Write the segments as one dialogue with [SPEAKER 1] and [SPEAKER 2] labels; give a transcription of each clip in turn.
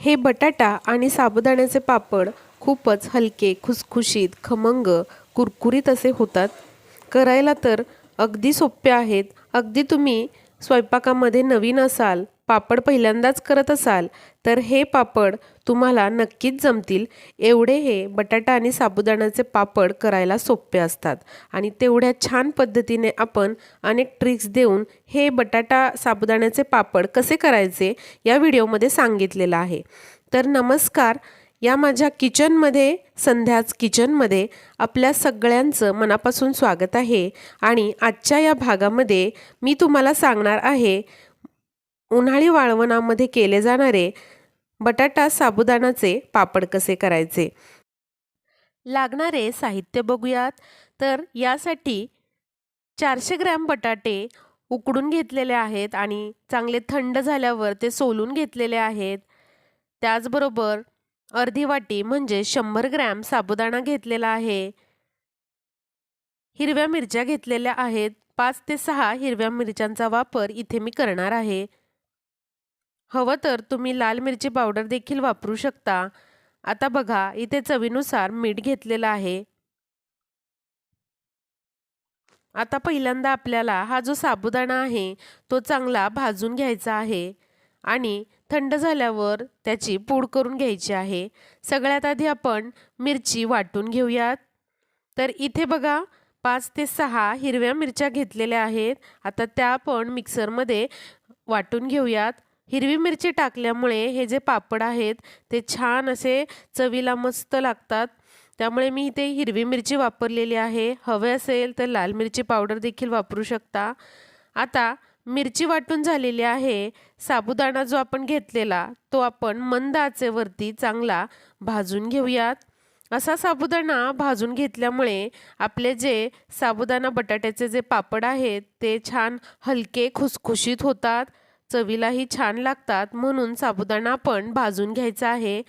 [SPEAKER 1] हे बटाटा आणि साबुदाण्याचे पापड खूपच हलके खुसखुशीत खमंग कुरकुरीत असे होतात. करायला तर अगदी सोपे आहेत. अगदी तुम्ही स्वयंपाकामध्ये नवीन असाल पापड पहिल्यांदाच करत असाल तर हे पापड तुम्हाला नक्कीच जमतील. एवढे हे बटाटा आणि साबुदाण्याचे पापड करायला सोपे असतात. आणि तेवढ्या छान पद्धतीने आपण अनेक ट्रिक्स देऊन हे बटाटा साबुदाण्याचे पापड कसे करायचे या व्हिडिओमध्ये सांगितलेलं आहे. तर नमस्कार या माझ्या किचनमध्ये संध्याच किचनमध्ये आपल्या सगळ्यांचं मनापासून स्वागत आहे. आणि आजच्या या भागामध्ये मी तुम्हाला सांगणार आहे उन्हाळी वाळवणामध्ये केले जाणारे बटाटा साबुदाणाचे पापड कसे करायचे? लागणारे साहित्य बघूयात. तर यासाठी चारशे ग्रॅम बटाटे उकडून घेतलेले आहेत आणि चांगले थंड झाल्यावर ते सोलून घेतलेले आहेत. त्याचबरोबर अर्धी वाटी म्हणजे शंभर ग्रॅम साबुदाणा घेतलेला आहे. हिरव्या मिरच्या घेतलेल्या आहेत. पाच ते सहा हिरव्या मिरच्यांचा वापर इथे मी करणार आहे. हवं तर तुम्ही लाल मिरची पावडर देखील वापरू शकता. आता बघा इथे चवीनुसार मीठ घेतलेलं आहे. आता पहिल्यांदा आपल्याला हा जो साबुदाणा आहे तो चांगला भाजून घ्यायचा आहे आणि थंड झाल्यावर त्याची पूड करून घ्यायची आहे. सगळ्यात आधी आपण मिरची वाटून घेऊयात. तर इथे बघा पाच ते सहा हिरव्या मिरच्या घेतलेल्या आहेत. आता त्या आपण मिक्सरमध्ये वाटून घेऊयात. हिरवी मिरची टाकल्यामुळे हे जे पापड आहेत ते छान असे चवीला मस्त लागतात. त्यामुळे मी इथे हिरवी मिरची वापरलेली आहे. हवे असेल तर लाल मिरची पावडर देखील वापरू शकता. आता मिरची वाटून झालेली आहे. साबुदाणा जो आपण घेतलेला तो आपण मंद आचेवरती चांगला भाजून घेऊयात. असा साबुदाणा भाजून घेतल्यामुळे आपले जे साबुदाणा बटाट्याचे जे पापड आहेत ते छान हलके खुसखुशीत होतात. चवीलाही छान लागतात म्हणून साबुदाणा आपण भाजून घ्यायचा आहे.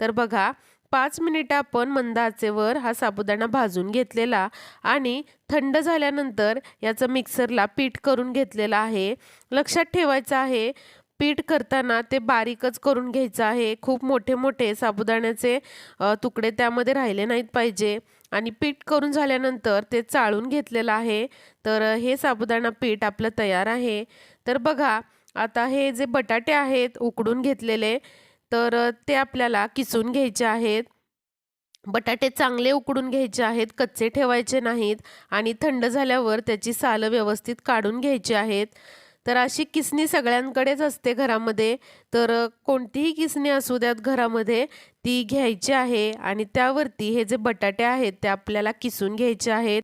[SPEAKER 1] तर बघा पाच मिनिटं आपण मंद आचेवर हा साबुदाणा भाजून घेतलेला आणि थंड झाल्यानंतर याचं मिक्सरला पीठ करून घेतलेलं आहे. लक्षात ठेवायचं आहे पीठ करताना ते बारीकच करून घ्यायचं आहे. खूप मोठे मोठे साबुदाण्याचे तुकडे त्यामध्ये राहिले नाहीत पाहिजे. आणि पीठ करून झाल्यानंतर ते चाळून घेतलेलं आहे. तर हे साबुदाणा पीठ आपलं तयार आहे. तर बघा आता हे जे बटाटे आहेत उकडून घेतलेले तर ते आपल्याला किसून घ्यायचे आहेत. बटाटे चांगले उकडून घ्यायचे आहेत कच्चे ठेवायचे नाहीत आणि थंड झाल्यावर त्याची सालं व्यवस्थित काढून घ्यायची आहेत. तर अशी किसणी सगळ्यांकडेच असते घरामध्ये तर कोणतीही किसणी असू द्यात घरामध्ये ती घ्यायची आहे आणि त्यावरती हे जे बटाटे आहेत ते आपल्याला किसून घ्यायचे आहेत.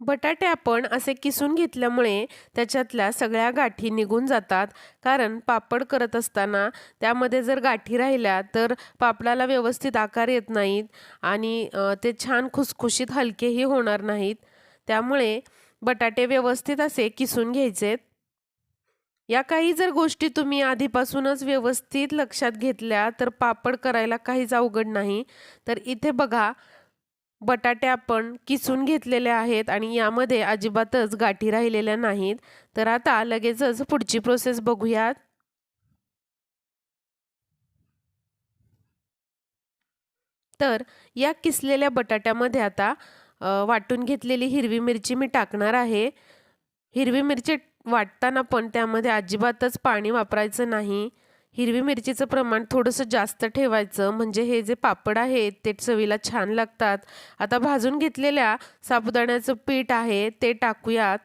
[SPEAKER 1] बटाटे आपण असे किसून घेतल्यामुळे त्याच्यातल्या सगळ्या गाठी निघून जातात. कारण पापड करत असताना त्यामध्ये जर गाठी राहिल्या तर पापडाला व्यवस्थित आकार येत नाहीत आणि ते छान खुसखुशीत हलकेही होणार नाहीत. त्यामुळे बटाटे व्यवस्थित असे किसून घ्यायचेत. या काही जर गोष्टी तुम्ही आधीपासूनच व्यवस्थित लक्षात घेतल्या तर पापड करायला काहीच अवघड नाही. तर इथे बघा बटाटे आपण किसून घेतलेले आहेत आणि यामध्ये अजिबातच गाठी राहिलेल्या नाहीत. तर आता लगेचच पुढची प्रोसेस बघूयात. तर या किसलेल्या बटाट्यामध्ये आता वाटून घेतलेली हिरवी मिरची मी टाकणार आहे. हिरवी मिरची वाटताना पण त्यामध्ये अजिबातच पाणी वापरायचं नाही. हिरवी मिरचीचं प्रमाण थोडंसं जास्त ठेवायचं. म्हणजे हे जे पापड आहेत ते चवीला छान लागतात. आता भाजून घेतलेल्या साबुदाण्याचं पीठ आहे ते टाकूयात.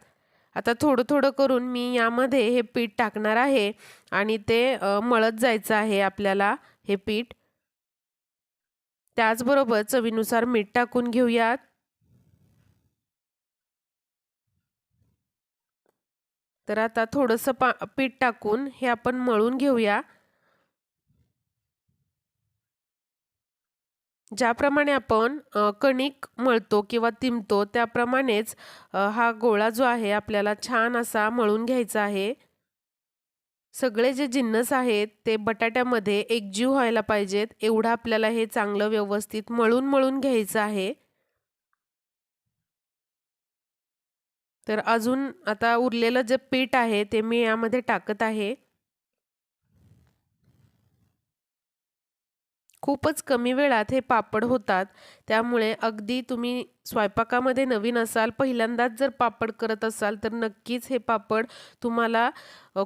[SPEAKER 1] आता थोडं थोडं करून मी यामध्ये हे पीठ टाकणार आहे आणि ते मळत जायचं आहे आपल्याला हे पीठ. त्याचबरोबर चवीनुसार मीठ टाकून घेऊयात. तर आता थोडंसं पा पीठ टाकून हे आपण मळून घेऊया. ज्याप्रमाणे आपण कणिक मळतो किंवा तिंबतो त्याप्रमाणेच हा गोळा जो आहे आपल्याला छान असा मळून घ्यायचा आहे. सगळे जे जिन्नस आहेत ते बटाट्यामध्ये एकजीव व्हायला पाहिजेत. एवढं आपल्याला हे चांगलं व्यवस्थित मळून मळून घ्यायचं आहे. तर अजून आता उरलेलं जे पीठ आहे ते मी यामध्ये टाकत आहे. खूपच कमी वेळात हे पापड होतात. त्यामुळे अगदी तुम्ही स्वयंपाकामध्ये नवीन असाल पहिल्यांदाच जर पापड करत असाल तर नक्कीच हे पापड तुम्हाला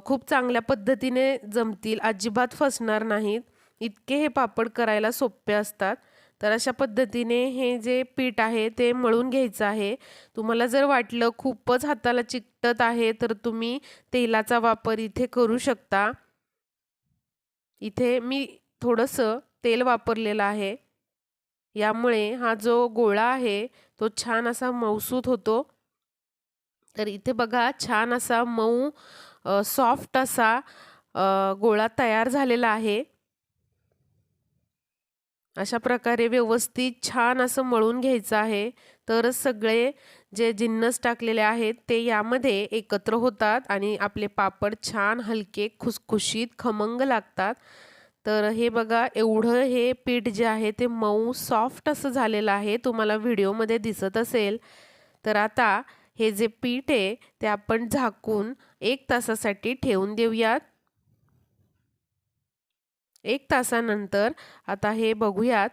[SPEAKER 1] खूप चांगल्या पद्धतीने जमतील. अजिबात फसणार नाहीत. इतके हे पापड करायला सोपे असतात. तर अशा पद्धतीने हे जे पीठ आहे ते मळून घ्यायचं आहे. तुम्हाला जर वाटलं खूपच हाताला चिकटत आहे तर तुम्ही तेलाचा वापर इथे करू शकता. इथे मी थोडंसं तेल वापरलेलं आहे. यामुळे हा जो गोळा आहे तो छान असा मऊसूत होतो. तर इथे बघा छान असा मऊ सॉफ्ट असा गोळा तयार झालेला आहे. अशा प्रकारे व्यवस्थित छान असं मळून घ्यायचं आहे. तरच सगळे जे जिन्नस टाकलेले आहेत ते यामध्ये एकत्र होतात आणि आपले पापड छान हलके खुसखुशीत खमंग लागतात. तर हे बघा एवढं हे पीठ जे आहे ते मऊ सॉफ्ट असं झालेलं आहे. तुम्हाला व्हिडिओमध्ये दिसत असेल. तर आता हे जे पीठ आहे ते आपण झाकून एक तासासाठी ठेवून देऊयात. एक तासानंतर आता हे बघूयात.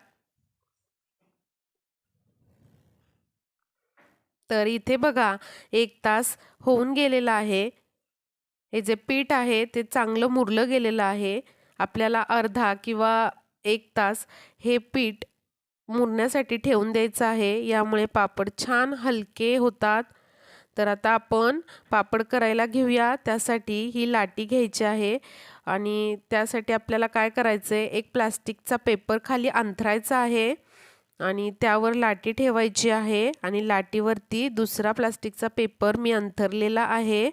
[SPEAKER 1] तर इथे बघा एक तास होऊन गेलेला आहे. हे जे पीठ आहे ते चांगलं मुरलं गेलेलं आहे. आपल्याला अर्धा किंवा एक तास हे पीठ मुरण्यासाठी ठेवून द्यायचं आहे. यामुळे पापड छान हलके होतात. तर आता आपण पापड करायला घेऊया. त्यासाठी ही लाटी घ्यायची आहे आणि त्यासाठी आपल्याला काय करायचं आहे एक प्लास्टिकचा पेपर खाली अंथरायचा आहे. आणि त्यावर लाटी ठेवायची आहे आणि लाटीवरती दुसरा प्लास्टिकचा पेपर मी अंथरलेला आहे.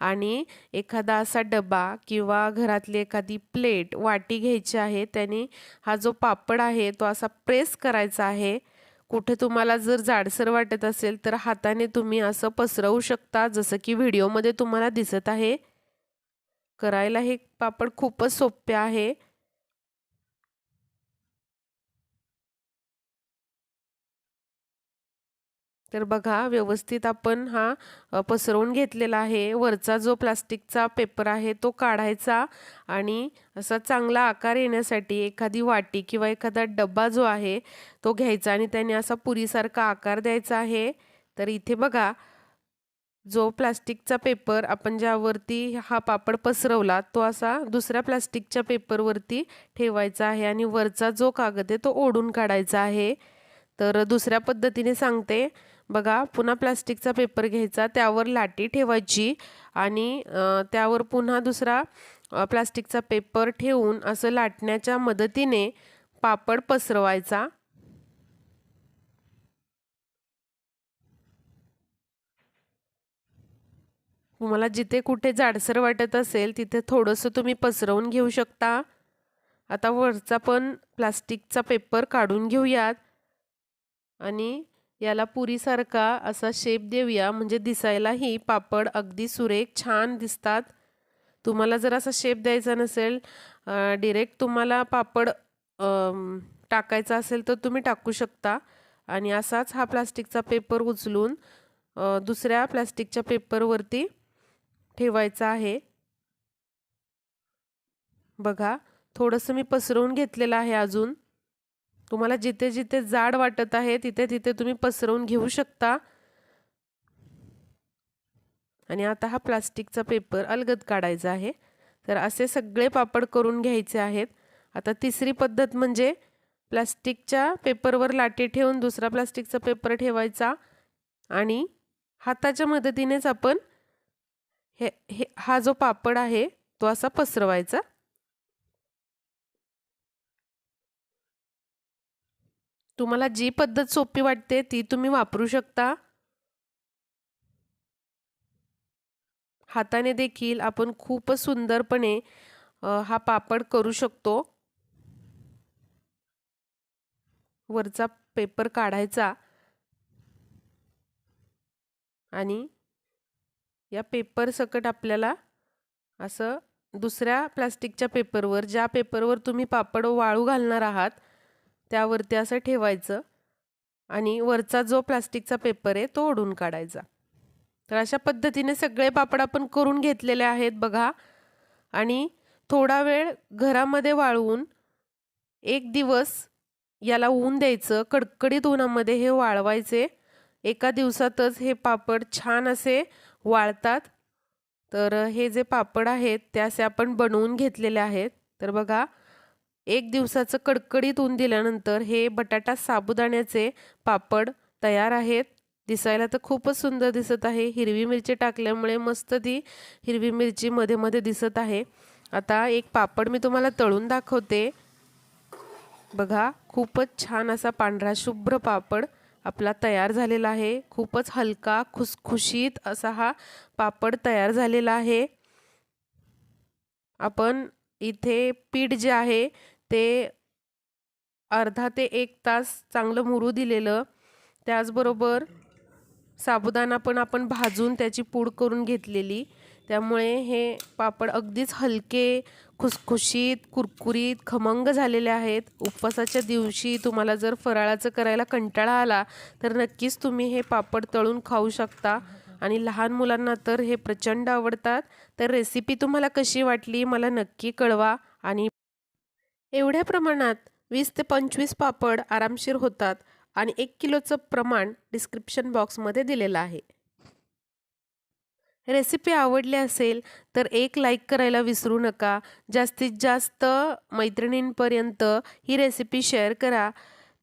[SPEAKER 1] आणि एखादा असा डबा किंवा घरातली एखादी प्लेट वाटी घ्यायची आहे. त्याने हा जो पापड आहे तो असा प्रेस करायचा आहे. कुठे तुम्हाला जर जाडसर वाटत असेल तर हाताने तुम्ही असं पसरवू शकता जसं की व्हिडिओमध्ये तुम्हाला दिसत आहे. करायला हे पापड खूपच सोपे आहे. तर बघा व्यवस्थित आपण हा पसरवून घेतलेला आहे. वरचा जो प्लास्टिकचा पेपर आहे तो काढायचा आणि असा चांगला आकार येण्यासाठी एखादी वाटी किंवा एखादा डब्बा जो आहे तो घ्यायचा आणि त्याने असा पुरीसारखा आकार द्यायचा आहे. तर इथे बघा जो प्लास्टिकचा पेपर आपण ज्यावरती हा पापड पसरवला तो असा दुसऱ्या प्लास्टिकच्या पेपरवरती ठेवायचा आहे आणि वरचा जो कागद आहे तो ओढून काढायचा आहे. तर दुसऱ्या पद्धतीने सांगते बघा पुन्हा प्लास्टिकचा पेपर घ्यायचा त्यावर लाटी ठेवायची आणि त्यावर पुन्हा दुसरा प्लास्टिकचा पेपर ठेवून असं लाटण्याच्या मदतीने पापड पसरवायचा. तुम्हाला जिथे कुठे जाडसर वाटत असेल तिथे थोडंसं तुम्ही पसरवून घेऊ शकता. आता वरचा पण प्लास्टिकचा पेपर काढून घेऊयात. आणि याला पुरीसारखा असा शेप देऊया. म्हणजे दिसायलाही पापड अगदी सुरेख छान दिसतात. तुम्हाला जर असा शेप द्यायचा नसेल डिरेक्ट तुम्हाला पापड टाकायचा असेल तर तुम्ही टाकू शकता. आणि असाच हा प्लास्टिकचा पेपर उचलून दुसऱ्या प्लास्टिकच्या पेपरवरती ठेवायचा आहे. बघा थोडंसं मी पसरवून घेतलेलं आहे अजून. तुम्हाला जिथे जिथे जाड वाटत आहे तिथे तिथे तुम्ही पसरवून घेऊ शकता. आणि आता हा प्लास्टिकचा पेपर अलगद काढायचा आहे. तर असे सगळे पापड करून घ्यायचे आहेत. आता तिसरी पद्धत म्हणजे प्लास्टिकच्या पेपरवर लाटी ठेवून दुसरा प्लास्टिकचा पेपर ठेवायचा. आणि हाताच्या मदतीनेच आपण हे हे हा जो पापड आहे तो असा पसरवायचा. तुम्हाला जी पद्धत सोपी वाटते ती तुम्ही वापरू शकता. हाताने देखील आपण खूपच सुंदरपणे हा पापड करू शकतो. वरचा पेपर काढायचा. आणि या पेपर सकट आपल्याला असं दुसऱ्या प्लास्टिकच्या पेपरवर ज्या पेपरवर तुम्ही पापड वाळू घालणार आहात त्यावरती असं ठेवायचं आणि वरचा जो प्लास्टिकचा पेपर आहे तो ओढून काढायचा. तर अशा पद्धतीने सगळे पापड आपण करून घेतलेले आहेत बघा. आणि थोडा वेळ घरामध्ये वाळवून एक दिवस याला ऊन द्यायचं कडकडीत उन्हामध्ये हे वाळवायचे. एका दिवसातच हे पापड छान असे वाळतात. तर हे जे पापड आहेत ते असे आपण बनवून घेतलेले आहेत. तर बघा एक दिवसाचं कडकडीत ऊन दिल्यानंतर हे बटाटा साबुदाण्याचे पापड तयार आहेत. दिसायला तर खूपच सुंदर दिसत आहे. हिरवी मिरची टाकल्यामुळे मस्त ती हिरवी मिरची मध्ये मध्ये दिसत आहे. आता एक पापड मी तुम्हाला तळून दाखवते. बघा खूपच छान असा पांढरा शुभ्र पापड आपला तयार झालेला आहे. खूपच हलका खुसखुशीत असा हा पापड तयार झालेला आहे. आपण इथे पीठ जे आहे ते अर्धा ते एक तास चांगलं मुरू दिलेलं. त्याचबरोबर साबुदाणा पण आपण भाजून त्याची पूड करून घेतलेली. त्यामुळे हे पापड अगदीच हलके खुसखुशीत कुरकुरीत खमंग झालेले आहेत. उपवासाच्या दिवशी तुम्हाला जर फराळाचं करायला कंटाळा आला तर नक्कीच तुम्ही हे पापड तळून खाऊ शकता. आणि लहान मुलांना तर हे प्रचंड आवडतात. तर रेसिपी तुम्हाला कशी वाटली मला नक्की कळवा. आणि एवढ्या प्रमाणात वीस ते पंचवीस पापड आरामशीर होतात आणि एक किलोचं प्रमाण डिस्क्रिप्शन बॉक्समध्ये दिलेलं आहे. रेसिपी आवडली असेल तर एक लाईक करायला विसरू नका. जास्तीत जास्त मैत्रिणींपर्यंत ही रेसिपी शेअर करा.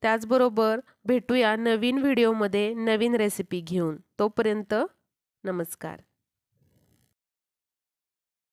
[SPEAKER 1] त्याचबरोबर भेटूया नवीन व्हिडिओमध्ये नवीन रेसिपी घेऊन. तोपर्यंत नमस्कार.